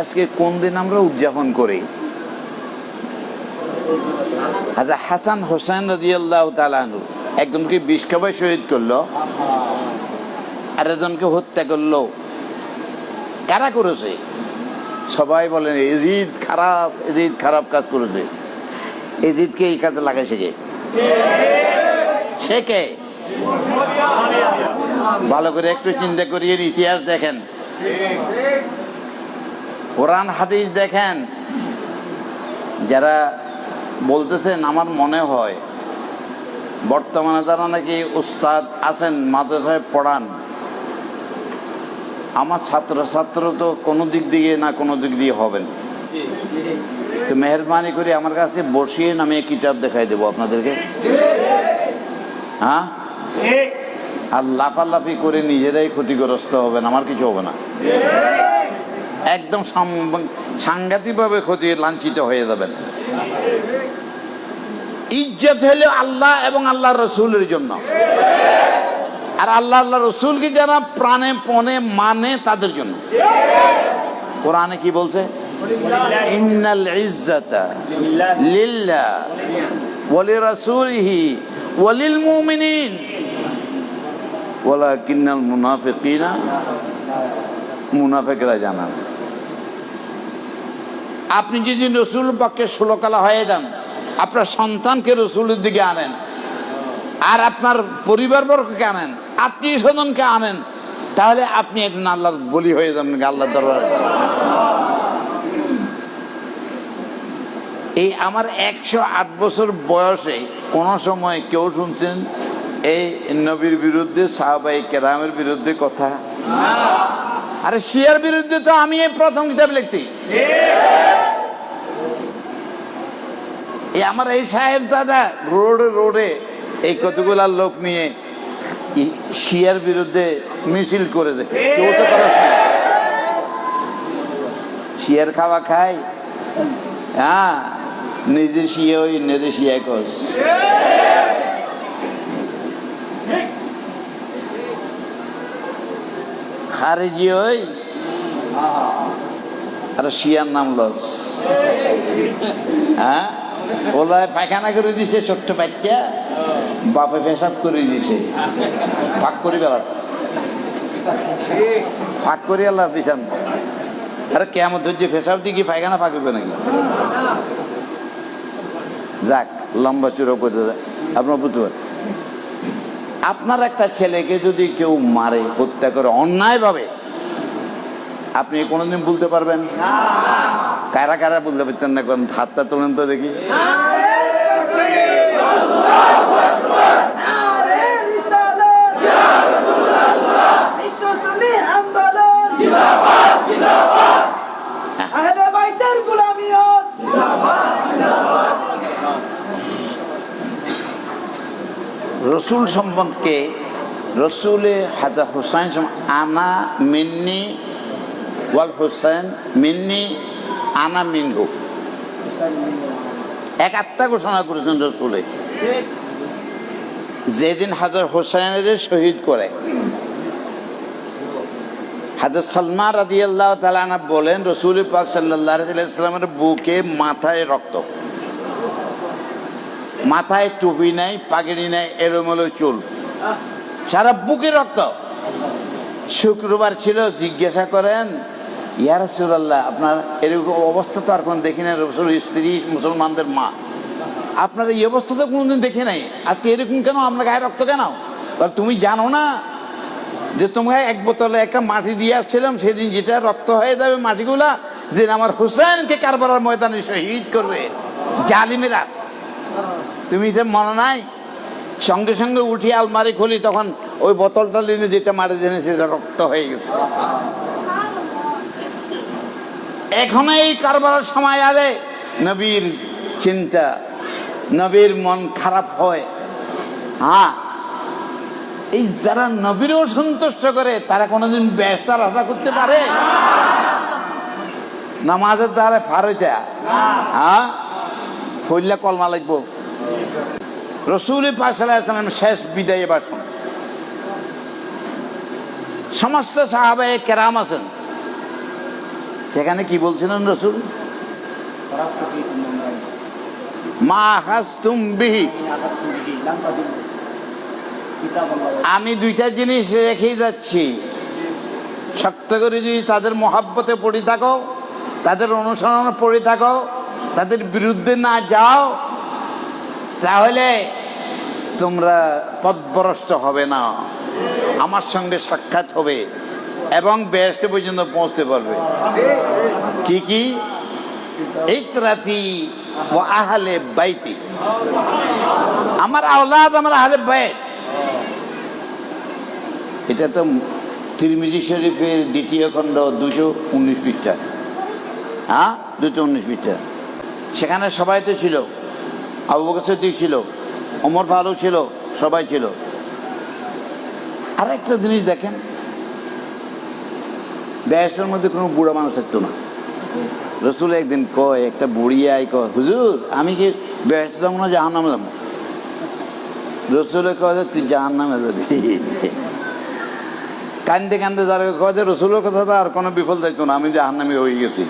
আজকে কোন দিন আমরা উদযাপন করি? আচ্ছা হাসান হোসেন তালানু একজনকে শহীদ করল আর একজনকে হত্যা করল। কারা করেছে? সবাই বলেন, এজিদ খারাপ এজিদ খারাপ কাজ করেছে। এজিদকে এই কাজে লাগাইছে কে? সে কে? ভালো করে একটু চিন্তা করিয়ে ইতিহাস দেখেন। কোরআন হাদিস দেখেন, যারা বলতেছেন আমার মনে হয়, বর্তমানে যারা নাকি উস্তাদ আছেন, মাদ্রাসায় পড়ান, আমার ছাত্র ছাত্র তো কোনো দিক দিয়ে না কোনো দিক দিয়ে হবেন তো মেহরবানি করে আমার কাছে বসিয়ে নামে কিতাব দেখাই দেবো আপনাদেরকে। হ্যাঁ? আর লাফালাফি করে নিজেরাই ক্ষতিগ্রস্ত হবেন, আমার কিছু হবে না। একদম সাংঘাতিকভাবে ক্ষতি লাঞ্ছিত হয়ে যাবেন। ইজ্জত হলো আল্লাহ এবং আল্লাহ রসুলের জন্য। আর আল্লাহ আল্লাহ রসুলকে যারা প্রাণে, পণে মানে তাদের জন্য। কোরআনে কি বলছে? ইন্নাল জানান। আপনি যদি রসুল পক্ষে ষোলকালা হয়ে যান, আপনার সন্তানকে রসুলের দিকে আনেন, আর আপনার পরিবারবর্গকে আনেন, আত্মীয় স্বজনকে আনেন, তাহলে আপনি একজন আল্লাহর বলি হয়ে যাবেন আল্লাহ দরবার? এই আমার একশো আট বছর বয়সে কোন সময় কেউ শুনছেন, এই নবীর বিরুদ্ধে সাহাবাই কেরামের বিরুদ্ধে কথা? আরে শিয়ার বিরুদ্ধে তো আমি এই প্রথম কিতাব লিখছি। এই আমার এই সাহেব দাদা রোডে রোডে এই কতগুলা লোক নিয়ে শিয়ার বিরুদ্ধে মিছিল করে দেয় শিয়ার খাওয়া খায়। হ্যাঁ নিজে শিয়ে ওই নিজে শিয়া কস খারেজি ওই, আর শিয়ার নাম লস। হ্যাঁ? ওলা পায়খানা করে দিছে, ছোট্ট বাচ্চা। বাপে পেশাব করে দিছে। ফাঁক করি বেলার ফাঁক করি আল্লাহ পিছান আরে কেমন ধৈর্য, পেশাব দিয়ে কি পায়খানা ফাঁকবে নাকি? যাক, লম্বা চূড়ো করতে আপনার বুঝতে পারেন আপনার একটা ছেলেকে যদি কেউ মারে, হত্যা করে অন্যায়ভাবে আপনি কোনোদিন বলতে পারবেন? কারা কারা বলতে পারতেন না কোন হাতটা তোলেন তো দেখি। রসুল সম্বন্ধকে রসুলে হাজা হুসাইন আনা মিন্নি ওয়াল হুসাইন মিন্নি, আনা মিনহু এক আত্মা ঘোষণা করেছেন রসুলে। যেদিন হাজার হোসাইনের শহীদ করে। হাজর সালমা রাজি আল্লাহ তালানা বলেন, রসুল পাক সাল্লাহ ইসলামের বুকে মাথায় রক্ত। মাথায় টুপি নাই, পাগড়ি নাই, এলোমেলো চুল। সারা বুকে রক্ত। শুক্রবার ছিল, জিজ্ঞাসা করেন ইয়া রাসূলুল্লাহ, আপনার এরকম অবস্থা তো আর কোনো দেখি না রসুল, স্ত্রী, মুসলমানদের মা। আপনার এই অবস্থা তো কোনোদিন দেখি নাই। আজকে এরকম কেন? আপনার গায়ে রক্ত কেন? তুমি জানো না যে তোমাকে এক বোতলে একটা মাটি দিয়ে আসছিলাম, সেদিন যেটা রক্ত হয়ে যাবে মাটিগুলা যেদিন আমার হুসেনকে কারবালার ময়দানে শহীদ করবে। জালিমেরা। তুমি যে মনে নাই? সঙ্গে সঙ্গে উঠি আলমারি খুলি, তখন ওই বোতলটা নিয়ে যেটা মারে জেনে সেটা রক্ত হয়ে গেছে। এখন এই কারবারের সময় আলে নবীর চিন্তা, নবীর মন খারাপ হয়। হ্যাঁ এই যারা নবীরও সন্তুষ্ট করে, তারা কোনোদিন ব্যস্ত আশা করতে পারে? নামাজের দ্বারা ফার হইতে। হ্যাঁ ফইল্লা কলমা লাগবো। রসুল পাশালাম শেষ বিদায় ভাষণ সমস্ত সাহাবায়ে কেরাম আছেন। সেখানে কি বলছিলেন রসুল? মা আমি দুইটা জিনিস রেখেই যাচ্ছি। শক্ত করে যদি তাদের মহাব্বতে পড়ে থাকো, তাদের অনুসরণে পড়ে থাকো, তাদের বিরুদ্ধে না যাও, তাহলে তোমরা পদভ্রষ্ট হবে না। আমার সঙ্গে সাক্ষাৎ হবে। এবং বেহেস্ট পর্যন্ত পৌঁছতে পারবে। কি কি? ইকরাতি ও আহলে বাইতি। আমার আওলাদ, আমার আহলে বাইত। এটা তো তিরমিজি শরীফের দ্বিতীয় খণ্ড, দুশো উনিশ পৃষ্ঠা। হ্যাঁ? দুশো উনিশ পৃষ্ঠা। সেখানে সবাই তো ছিল। আবু বকর ছিল অমর ফারুক ছিল, সবাই ছিল। আর একটা জিনিস দেখেন ব্যাসের মধ্যে কোনো বুড়া মানুষ থাকতো না। রসুল একদিন কয়, একটা বুড়ি আই কয়, হুজুর, আমি কি ব্যাস যাব না জাহান নামে যাব? রসুলে কয় তুই জাহান নামে যাবি। কান্দে কান্দে যারা কয় যে, রসুলের কথা তো আর কোনো বিফল থাকতো না, আমি জাহান নামে হয়ে গেছি।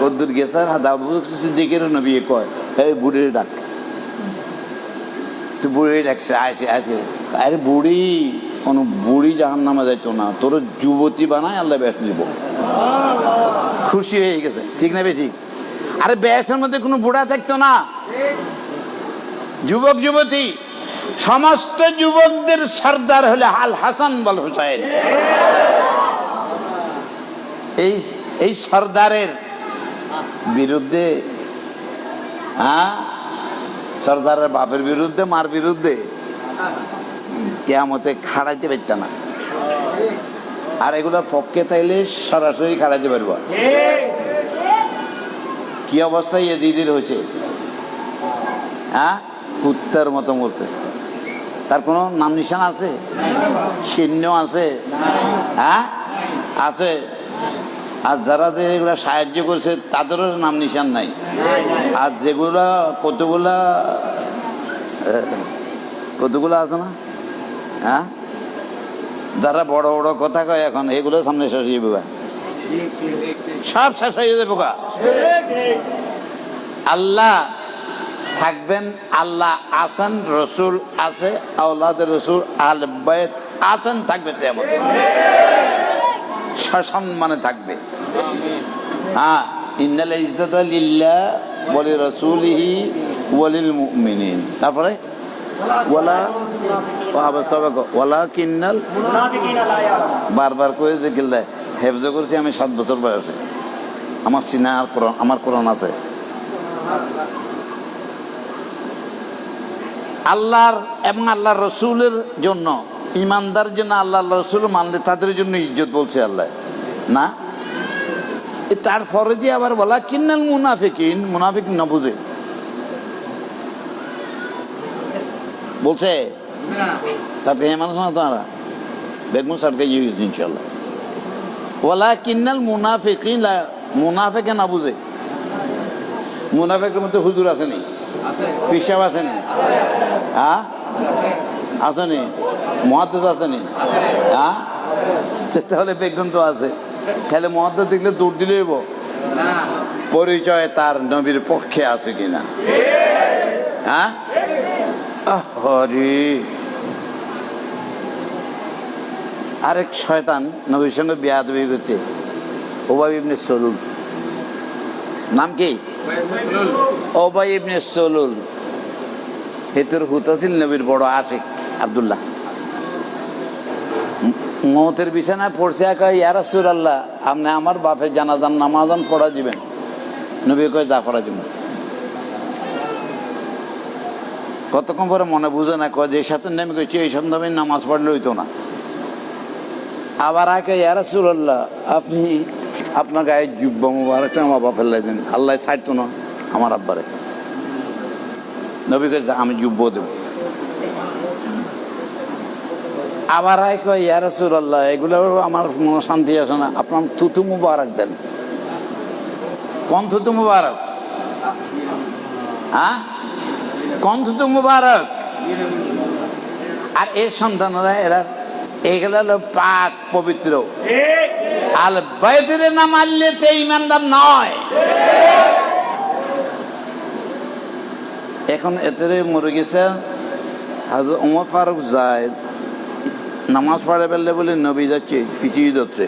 কদ্দুর গেছে আর দাবু সিদ্দিকের নবী কয়, এই বুড়ির ডাক। তো বুড়ি ডাকছে আছে আছে আরে বুড়ি কোনো বুড়ি জাহান নামে যাইতো না। তোর যুবতী বানায় আল্লাহ ব্যাস দিব খুশি হয়ে গেছে। ঠিক না বে ঠিক? আরে ব্যাসের মধ্যে কোনো বুড়া থাকতো না। যুবক, যুবতী। সমস্ত যুবকদের সর্দার হলে হাল হাসান বল হুসাইন। এই এই সর্দারের বিরুদ্ধে হ্যাঁ? সর্দারের বাপের বিরুদ্ধে, মার বিরুদ্ধে। কেয়ামতে খাড়াইতে পারত না। আর এগুলো পক্ষে তাইলে সরাসরি খাড়াইতে পারব। কি অবস্থায় দিদির হয়েছে? হ্যাঁ? কুত্তার মতো মরছে। তার কোনো নাম নিশান আছে? চিহ্ন আছে? হ্যাঁ? আছে। আর যারা যে এগুলো সাহায্য করছে, তাদেরও নাম নিশান নাই। আর যেগুলা কতগুলা কতগুলা আছে না? হ্যাঁ? যারা বড় বড় কথা কয় এখন, এগুলো সামনে শেষ হয়ে যাবে। সব শেষ হয়ে যাবে গা। আল্লাহ থাকবেন, আল্লাহ আছেন, রসুল আছে আউলাদ রসুল, আল বাইত আছেন, থাকবে তেমন। সসম্মানে থাকবে। হ্যাঁ ইন্নাল ইজ্জত লিল্লাহ বলি রসুলিহি ওয়ালিল মুমিনিন। তারপরে? ওয়ালা বারবার করে দেখিল হেফজ করছি আমি সাত বছর বয়সে। আমার সিনা আমার কোরআন আছে। আল্লাহর এবং আল্লাহর রসুলের জন্য, ইমানদার জন্য আল্লাহ রসুল মানলে তাদের জন্য ইজ্জত বলছে আল্লাহ। না? তারপরে দিয়ে আবার বলা কিন্নাল মুনাফিকিন, মুনাফিক না বুঝে? বলছে সাথে মানুষ না তোমারা বেগম সারকে ইয়ে গেছে ইনশাল্লাহ ওলা কিন্নাল মুনাফিকিন মুনাফেকে না বুঝে। মুনাফেকের মধ্যে হুজুর আসেনি পিসাব আসেনি হ্যাঁ? আসেনি মহাদ্দেশ আসেনি হ্যাঁ? তাহলে বেগুন তো আছে। তাহলে মহাদ্দেশ দেখলে দৌড় দিলে পরিচয় তার নবীর পক্ষে আছে কিনা? হ্যাঁ? হরি। আরেক শয়তান নবীর সঙ্গে বিয়া দেবে করছে। ওবাই ইবনে সলুল। নাম কি? ওবাই ইবনে সলুল। হেতুর হুতাসিল নবীর বড় আশিক আব্দুল্লাহ। মতের বিছানায় পড়ছে একা ইয়ারাসুর আল্লাহ আপনি আমার বাপের জানাজান নামাজান পড়া দিবেন। নবী কয়, যা পড়া দিবেন। কতক্ষণ পরে মনে বুঝে না, কয় যে সাথে নেমে গেছে এই সন্ধ্যাবে নামাজ পড়লে হইতো না। আবার আগে ইয়ারাসুল্লাহ আপনি আপনার গায়ে জুব্ব মুবারকটা আমার বাপের লাই দেন। আল্লাহ ছাড়তো না আমার আব্বারে। নবী কাছে আমি জুব্ব দেব। আবার আয় কয় ইয়ারাসুল আল্লাহ এগুলো আমার মনে শান্তি আসে না। আপনার থুতু মুবারক দেন। কোন থুতু মুবারক? হ্যাঁ? কোন থুতু মুবারক। আর এর সন্তানরা এরা এগুলো হলো পাক পবিত্র। আল বাইদের না মানলে তে ইমানদার নয়। এখন এতে মরে গেছে হাজর উমর ফারুক জায়দ। নামাজ পড়ে ফেললে বলে নবী যাচ্ছে, পিছিয়ে যাচ্ছে।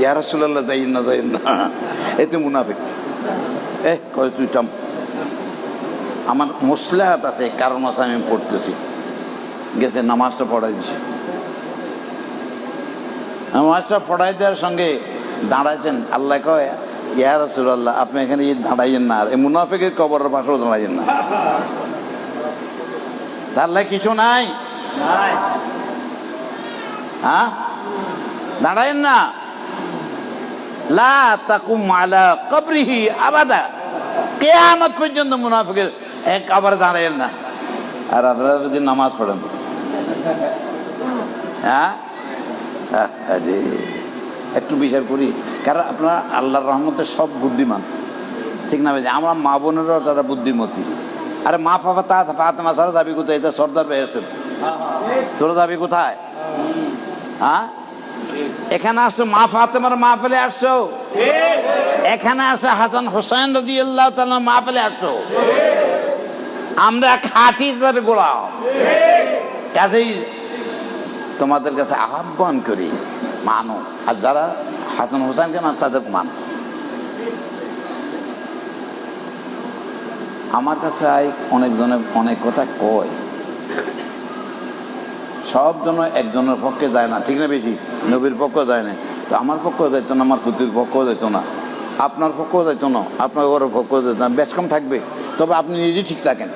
ইয়া রাসূলুল্লাহ যাই না যাই না? এতে মুনাফিক। এ কয় তুই টাম আমার মুসলাহাত আছে কারণ আছে আমি পড়তেছি। গেছে নামাজটা পড়াই দিছি নামাজটা পড়াই দেওয়ার সঙ্গে দাঁড়াইছেন আল্লাহ কয় ইয়া রাসূলুল্লাহ আপনি এখানে দাঁড়াইয়েন না আর এই মুনাফিকের কবরের পাশেও দাঁড়াইয়েন না। তাহলে কিছু নাই? হ্যাঁ? দাঁড়াইন না। লা তাকুম আলা কবরিহি আবাদা। কেয়ামত পর্যন্ত মুনাফিকের এক আবার দাঁড়াইন না। আর আপনারা যদি নামাজ পড়েন। হ্যাঁ? আহ, আরে, একটু বিচার করি। কারণ আপনারা আল্লাহর রহমতে সব বুদ্ধিমান। ঠিক না ভাই? আমরা মা বোনেরও তারা বুদ্ধিমতী। আরে মা ফাফা তা ফাতেমা সারা দাবি কোথায়? এটা সর্দার বেহেস্তের তোর দাবি কোথায়? হ্যাঁ? এখানে আসছো মা ফাতেমার মা ফেলে আসছো এখানে আসছে হাসান হোসেন রদি আল্লাহ মা ফেলে আসছো। আমরা খাঁটি তার গোলাম। কাজেই তোমাদের কাছে আহ্বান করি, মানো। আর যারা হাসান হোসেনকে না তাদের মানো। আমার কাছে অনেকজনে অনেক কথা কয়। সব জন একজনের পক্ষে যায় না, ঠিক না বেশি? নবীর পক্ষে যায় না। তো আমার পক্ষেও যাইতো না, আমার ফুতির পক্ষেও যাইতো না। আপনার পক্ষেও যাইতো না, আপনার ঘরের পক্ষেও যাইতো না, বেশ কম থাকবে। তবে আপনি নিজেই ঠিক থাকেন।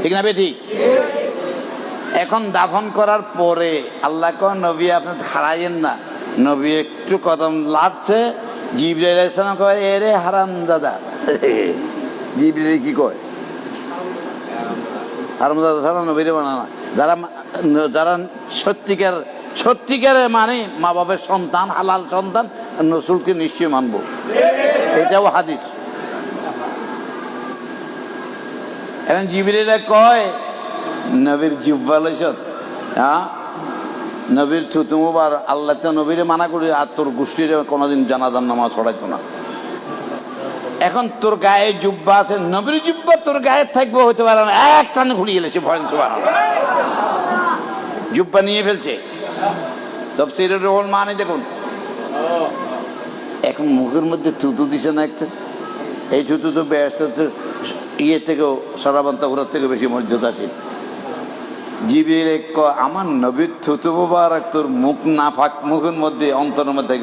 ঠিক না বে ঠিক? এখন দাফন করার পরে আল্লাহ কন নবী, আপনি হারাইয়েন না। নবী একটু কদম লাগছে জিবরাইল ইসলাম কয় এরে হারাম দাদা। জিবরাইল কি কয়? হারাম দাদা ছাড়া নবীরে বানা না যারা যারা সত্যিকার, সত্যিকারে মানে মা বাবার সন্তান, হালাল সন্তান, নসুলকে নিশ্চয়ই মানবো। এটাও হাদিস। এখন জিবরিরা কয়, নবীর জিব্বা লইছত হ্যাঁ? নবীর থুতু মুবার আল্লাহ তো নবীরে মানা করি, আর তোর গোষ্ঠীরে কোনোদিন জানাজান নামাজ ছড়াইতো না। এখন তোর গায়ে জুব্বা আছে, নবীর জুব্বা তোর গায়ে থাকবে, হইতে পারে না, এক টানে ঘুরিয়ে এলেছে ভয়ন সুবাহ জুব্বা নিয়ে ফেলছে। তফসিরের রোহন মানে দেখুন। এখন মুখের মধ্যে থুতু দিছে না একটা? এই থুতু তো ব্যস্ত ইয়ে থেকেও সরাবন্ত ঘোরার থেকে বেশি মর্যাদাশীল জিবির এক আমার নবীর থুতু মুবারক তোর মুখ না ফাঁক মুখের মধ্যে অন্তরের মধ্যে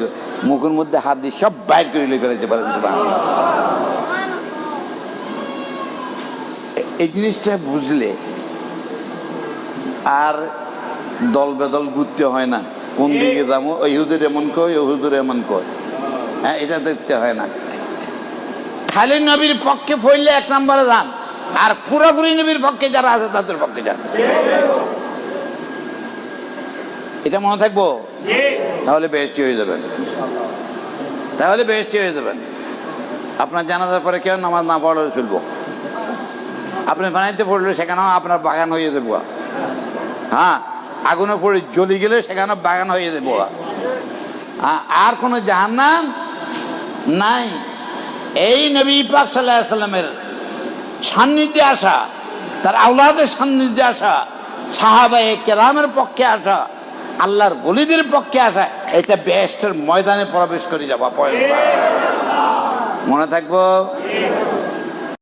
মুখের মধ্যে হাত দিয়ে সব বাইর করে ফেলেছে পারেন এই জিনিসটা বুঝলে আর দল বেদল ঘুরতে হয় না। কোন দিকে যাব? ওই হুজুর এমন কয় ওই হুজুর এমন কয়। হ্যাঁ এটা দেখতে হয় না। খালি নবীর পক্ষে ফইলে এক নম্বরে যান। আর পুরাপুরি নবীর পক্ষে যারা আছে তাদের পক্ষে যান। এটা মনে থাকব? তাহলে বেহস্তি হয়ে যাবেন। তাহলে বেহস্তি হয়ে যাবেন। আপনার জানাজার পরে কেউ নামাজ না পড়লে চলবো। আপনি বানাইতে পড়লে সেখানেও আপনার বাগান হয়ে যাব। হ্যাঁ আগুনে পড়ে জ্বলি গেলে সেখানে বাগান হয়ে যাব। হ্যাঁ, আর কোনো জাহান্নাম নাই। এই নবী পাক সাল্লাহ সাল্লামের সান্নিধ্যে আসা, তার আওলাদের সান্নিধ্যে আসা, সাহাবায়ে কেরামের পক্ষে আসা, আল্লাহর গলিদের পক্ষে আসা, এটা বেস্টের ময়দানে প্রবেশ করে পয়েন্ট মনে থাকব?